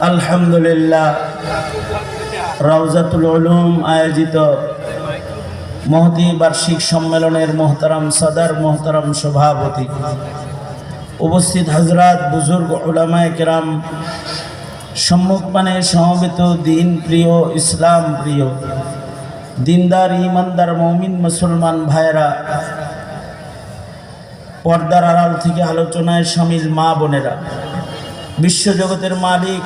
আলহামদুলিল্লাহ। রওজাতুল উলুম আয়োজিত মহতি বার্ষিক সম্মেলনের মোহতারাম সদর, মোহতারাম সভাপতি। উপস্থিত হজরত বুজুর্গ উলামায় কেরাম সম্মুখপানে সমবেত দিন প্রিয়, ইসলাম প্রিয়, দিনদার ইমানদার মমিন, মুসলমান ভাইরা পর্দার আড়াল থেকে আলোচনায় সামিল মা বোনেরা বিশ্বজগতের মালিক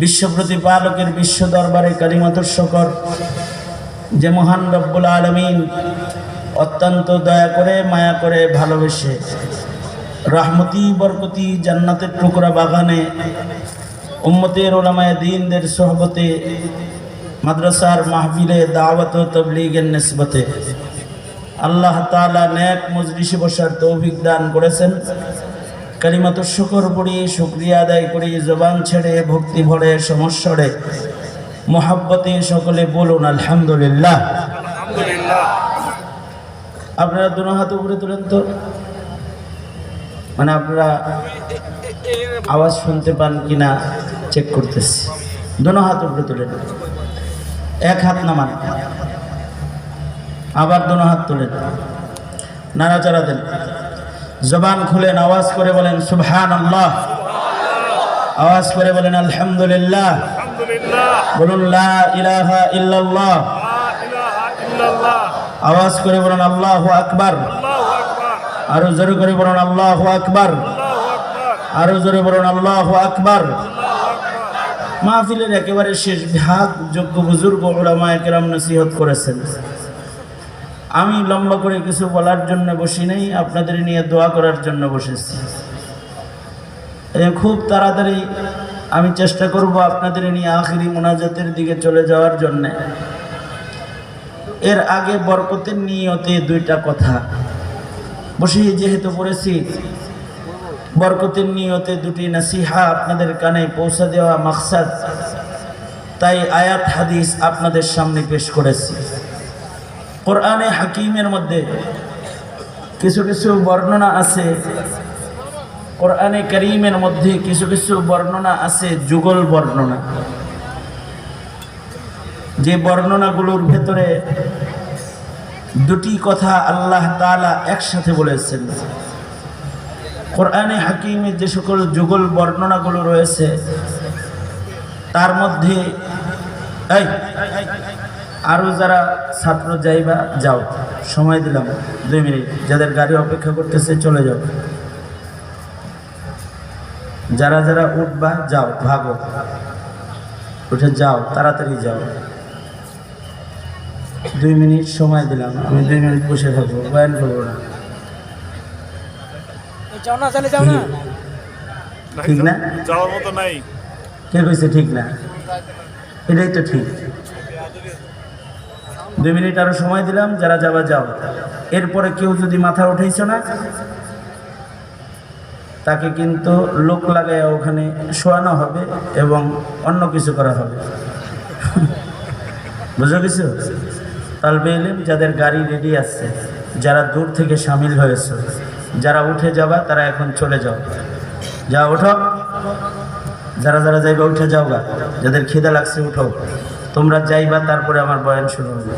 বিশ্ব প্রতিপালকের বিশ্ব দরবারে কালিমাতুর শকর। যে মহান রব্বুল আলমিন অত্যন্ত দয়া করে, মায়া করে ভালোবেসে রহমতি, বরকতি, জান্নাতের টুকরা বাগানে উম্মতের ওলামায় দিনদের সহবতে, মাদ্রাসার মাহফিলে দাওয়াত তবলিগের নেসবতে আল্লাহ তাআলা নেক মজলিসে বসার তৌফিক দান করেছেন। কালিমাত শুকর পড়ি, শুক্রিয়া আদায় করি, জবান ছেড়ে, ভক্তি ভরে সমস্যরে মোহাব্বতে সকলে বলুন, আলহামদুলিল্লাহ। আপনারা দুনো হাত উপরে তুলেন তো? মানে আপনারা আওয়াজ শুনতে পান কিনা চেক করতেছি। দুনো হাত উপরে তুলেন। এক হাত নামান। আবার দুনো হাত তুলেন। নাড়াচাড়া দেন। জবান খুলেন আওয়াজ করে বলেন সুবহান আল্লাহ আওয়াজ করে বলেন আলহামদুলিল্লাহ। বলুন লা ইলাহা ইল্লাল্লাহ। আওয়াজ করে বলুন আল্লাহু আকবার। আরও জোরে করে বলুন আল্লাহু আকবার। আরও জোরে বলুন আল্লাহু আকবার। মাহফিলের একেবারে শেষ ভাগ যোগ্য বুজুর্গ ওলামায়ে কেরাম নসিহত করেছেন। আমি লম্বা করে কিছু বলার জন্য বসি নাই, আপনাদের নিয়ে দোয়া করার জন্য বসেছি। খুব তাড়াতাড়ি আমি চেষ্টা করব আপনাদের নিয়ে আখিরি মোনাজাতের দিকে চলে যাওয়ার জন্যে। এর আগে বরকতের নিয়তে দুইটা কথা। বসে, যেহেতু পড়েছি, বরকতের নিয়তে দুটি নাসিহা আপনাদের কানে পৌঁছা দেওয়া মাকসাদ, তাই আয়াত হাদিস আপনাদের সামনে পেশ করেছি। কোরআনে হাকিমের মধ্যে কিছু কিছু বর্ণনা আছে। কোরআনে করিমের মধ্যে কিছু কিছু বর্ণনা আছে, যুগল বর্ণনা। যে বর্ণনাগুলোর ভেতরে দুটি কথা আল্লাহ তাআলা একসাথে বলেছেন। কোরআনে হাকিমে যে সকল যুগল বর্ণনাগুলো রয়েছে, তার মধ্যে এই আরও যারা ছাত্র যাইবা যাও। সময় দিলাম দুই মিনিট। যাদের গাড়ি অপেক্ষা করতেছে চলে যাও। যারা যারা উঠবা যাও ভাগো। উঠে যাও তাড়াতাড়ি যাও। দুই মিনিট সময় দিলাম। আমি দুই মিনিট বসে থাকব বয়ান করব না। যাও না চলে যাও না। ঠিক না? যাওয়ার মতো নাই। কে কইছে ঠিক না? এটাই তো ঠিক। দুই মিনিট আরও সময় দিলাম, যারা যাবা যাও। এরপরে কেউ যদি মাথা উঠাইছ না, তাকে কিন্তু লোক লাগায় ওখানে শোয়ানো হবে এবং অন্য কিছু করা হবে। বুঝো কিছু তালবে এলেম যাদের গাড়ি রেডি আছে, যারা দূর থেকে সামিল হয়েছে, যারা উঠে যাবা, তারা এখন চলে যাও। যা ওঠো যারা যারা যাইবা, উঠে যাও গা যাদের খিদা লাগছে, উঠো। তোমরা যাইবা, তারপরে আমার বয়ান শুরু হবে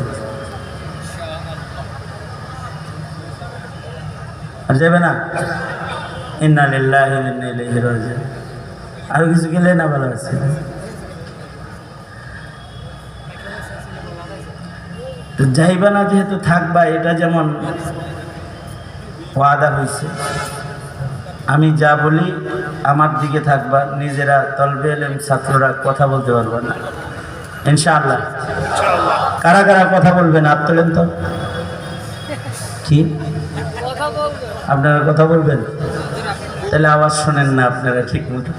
আর যাবে না? ইন্না লিল্লাহি ওয়া ইন্না আর কিছু গেলে না ভালো আছে? যাইবা না, যেহেতু থাকবা, এটা যেমন ওয়াদা হয়েছে আমি যা বলি, আমার দিকে থাকবা, নিজেরা তলবে এলেম ছাত্ররা কথা বলতে পারব না। ইনশাআল্লাহ। কারা কারা কথা বলবেন? হাত তোলেন তো। কি? আপনারা কথা বলবেন? তাহলে আওয়াজ শোনেন না আপনারা ঠিক মতো।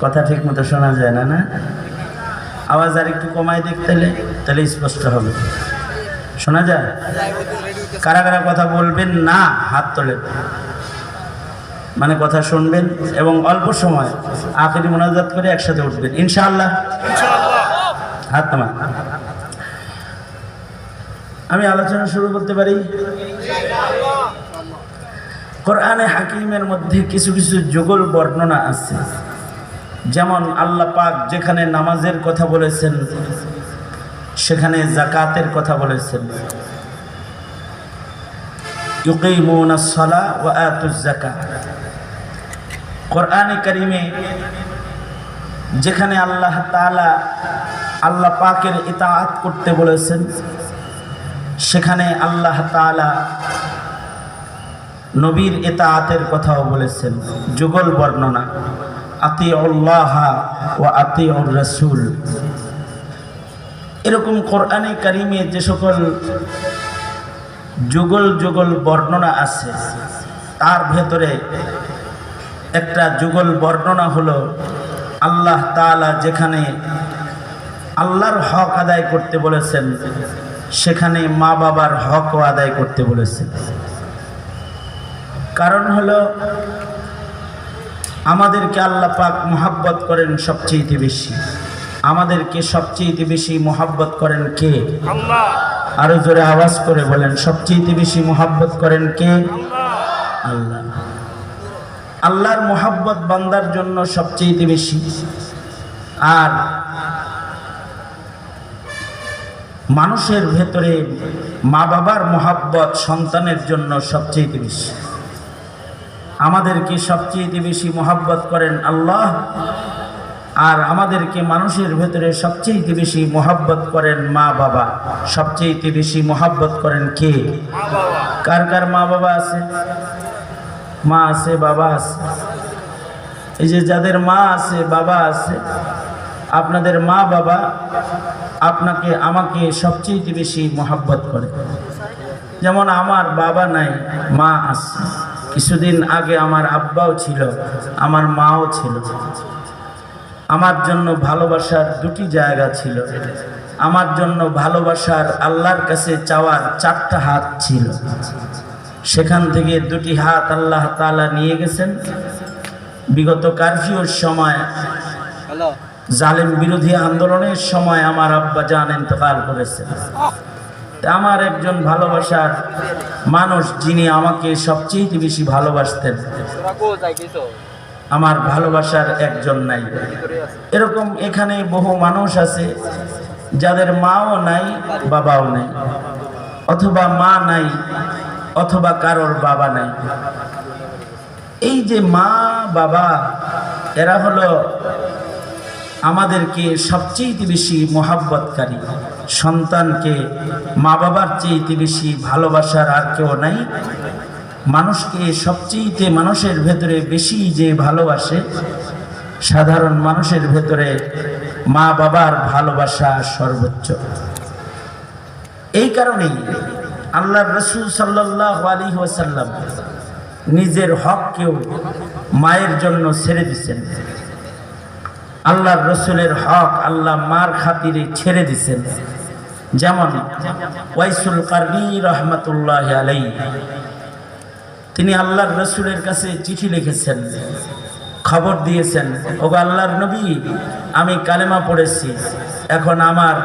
কথা ঠিক মতো শোনা যায় না না? আওয়াজ আর একটু কমায় দেখতেলে তাহলে স্পষ্ট হবে। শোনা যায়? কারা কারা কথা বলবেন? না, হাত তোলেন। মানে কথা শুনবেন এবং অল্প সময় আখেরি মোনাজাত করে একসাথে উঠবেন। ইনশাআল্লাহ। হাত নামা। আমি আলোচনা শুরু করতে পারি? কোরআনে হাকিমের মধ্যে কিছু কিছু যুগল বর্ণনা আছে। যেমন আল্লাহ পাক যেখানে নামাজের কথা বলেছেন, সেখানে জাকাতের কথা বলেছেন। ইউকিমুনা সলা ওয়া আতুজ যাকাত। কোরআনে কারিমে যেখানে আল্লাহ তাআলা আল্লাহ পাকের ইতাআত করতে বলেছেন, সেখানে আল্লাহ তাআলা নবীর ইতাআতের কথাও বলেছেন, যুগল বর্ণনা আতি আল্লাহ ও আতি রসুল এরকম কোরআনে কারিমে যে সকল যুগল যুগল বর্ণনা আছে, তার ভেতরে একটা যুগল বর্ণনা হলো আল্লাহ তাআলা যেখানে আল্লাহর হক আদায় করতে বলেছেন সেখানে মা বাবার হকও আদায় করতে বলেছেন। কারণ হলো আমাদেরকে আল্লাহ পাক মোহাব্বত করেন সবচেয়ে বেশি। আমাদেরকে সবচেয়ে বেশি মোহাব্বত করেন কে? আরও জোরে আওয়াজ করে বলেন সবচেয়ে বেশি মোহাব্বত করেন কে? আল্লাহ। আল্লাহর মোহাব্বত বান্দার জন্য সবচেয়ে বেশি। আর মানুষের ভেতরে মা বাবার মোহাব্বত সন্তানের জন্য সবচেয়ে বেশি। আমাদেরকে সবচেয়ে বেশি মোহাব্বত করেন আল্লাহ। আর আমাদেরকে মানুষের ভেতরে সবচেয়ে বেশি মোহাব্বত করেন মা বাবা সবচেয়ে বেশি মোহাব্বত করেন কে? কার কার মা বাবা আছে? মা আছে, বাবা আছে। এই যে যাদের মা আছে, বাবা আছে, আপনাদের মা, বাবা আপনাকে, আমাকে সবচেয়ে বেশি মোহাব্বত করে। যেমন আমার বাবা নাই, মা আছে। কিছুদিন আগে আমার আব্বাও ছিল, আমার মাও ছিল। আমার জন্য ভালোবাসার দুটি জায়গা ছিল। আমার জন্য ভালোবাসার আল্লাহর কাছে চাওয়ার চারটা হাত ছিল। সেখান থেকে দুটি হাত আল্লাহ তালা নিয়ে গেছেন। বিগত কারফিউর সময় জালেম বিরোধী আন্দোলনের সময় আমার আব্বা জান ইন্তকাল করেছেন আমার একজন ভালোবাসার মানুষ যিনি আমাকে সবচেয়ে বেশি ভালোবাসতেন আমার ভালোবাসার একজন নাই। এরকম এখানে বহু মানুষ আছে যাদের মাও নাই বাবাও নাই অথবা মা নাই অথবা কারোর বাবা নাই। এই যে মা, বাবা, এরা হলো আমাদেরকে সবচেয়ে বেশি মোহাব্বতকারী। সন্তানকে মা বাবার চেয়ে বেশি ভালোবাসার আর কেউ নাই। মানুষকে সবচেয়ে মানুষের ভেতরে বেশি যে ভালোবাসে, সাধারণ মানুষের ভেতরে মা বাবার ভালোবাসা সর্বোচ্চ। এই কারণেই আল্লাহ রসুল সাল্লাহ আলী ওসাল্লাম নিজের হককেও মায়ের জন্য ছেড়ে দিচ্ছেন আল্লাহর রসুলের হক আল্লাহ মার খাতিরে ছেড়ে দিছেন। যেমন ওয়াইসুল কার্নি রহমতুল্লাহ আলাই তিনি আল্লাহর রসুলের কাছে চিঠি লিখেছেন, খবর দিয়েছেন, ওগো আল্লাহর নবী, আমি কালেমা পড়েছি। এখন আমার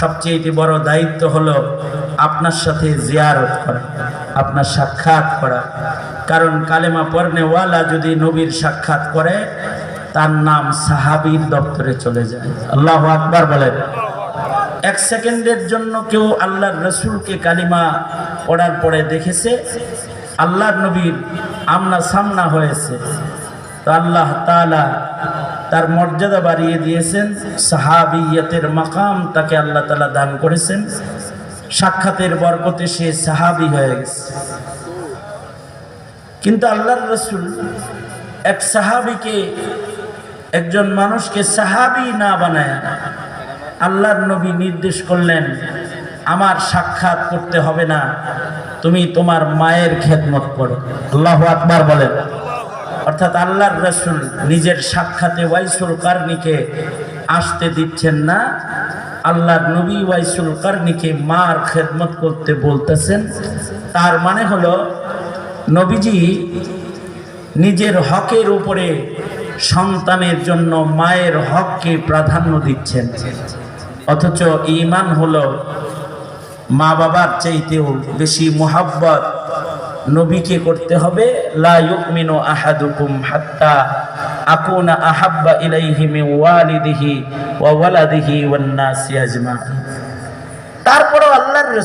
সবচেয়ে বড় দায়িত্ব হলো আপনার সাথে জিয়ারত করা, আপনার সাক্ষাৎ করা। কারণ কালেমা পড়নেওয়ালা যদি নবীর সাক্ষাৎ করে, তার নাম সাহাবির দপ্তরে চলে যায়। আল্লাহ আকবার বলেন। এক সেকেন্ডের জন্য কেউ আল্লাহর রসুলকে কালিমা পড়ার পরে দেখেছে, আল্লাহর নবীর আমনা সামনা হয়েছে। তো আল্লাহ তালা তার মর্যাদা বাড়িয়ে দিয়েছেন, সাহাবিয়তের মাকাম তাকে আল্লাহ তালা দান করেছেন। সাক্ষাতের বরকতে সে সাহাবি হয়ে গেছে। কিন্তু আল্লাহর রসুল এক সাহাবিকে, একজন মানুষকে সাহাবি না বানায় আল্লাহর নবী নির্দেশ করলেন, আমার সাক্ষাৎ করতে হবে না, তুমি তোমার মায়ের খেদমত করো। আল্লাহ আকবার বলেন। অর্থাৎ আল্লাহর রসুল নিজের সাক্ষাতে ওয়াইসুল কারনিকে আসতে দিচ্ছেন না আল্লাহর নবী ওয়াইসুল কারনিকে মার খেদমত করতে বলতেছেন। তার মানে হলো, নবীজি নিজের হকের উপরে সন্তানের জন্য মায়ের হককে প্রাধান্য দিচ্ছেন। অথচ ইমান হলো মা বাবার চাইতেও বেশি মোহাব্বত। নবীকে করতে হবে, লা ইউমিনু আহাদুকুম হাত্তা আকুনা আহাব্বা ইলাইহি মিন ওয়ালিদিহি ওয়া ওয়ালাদিহি ওয়ান নাসি আজমাইন তারপরও আল্লাহর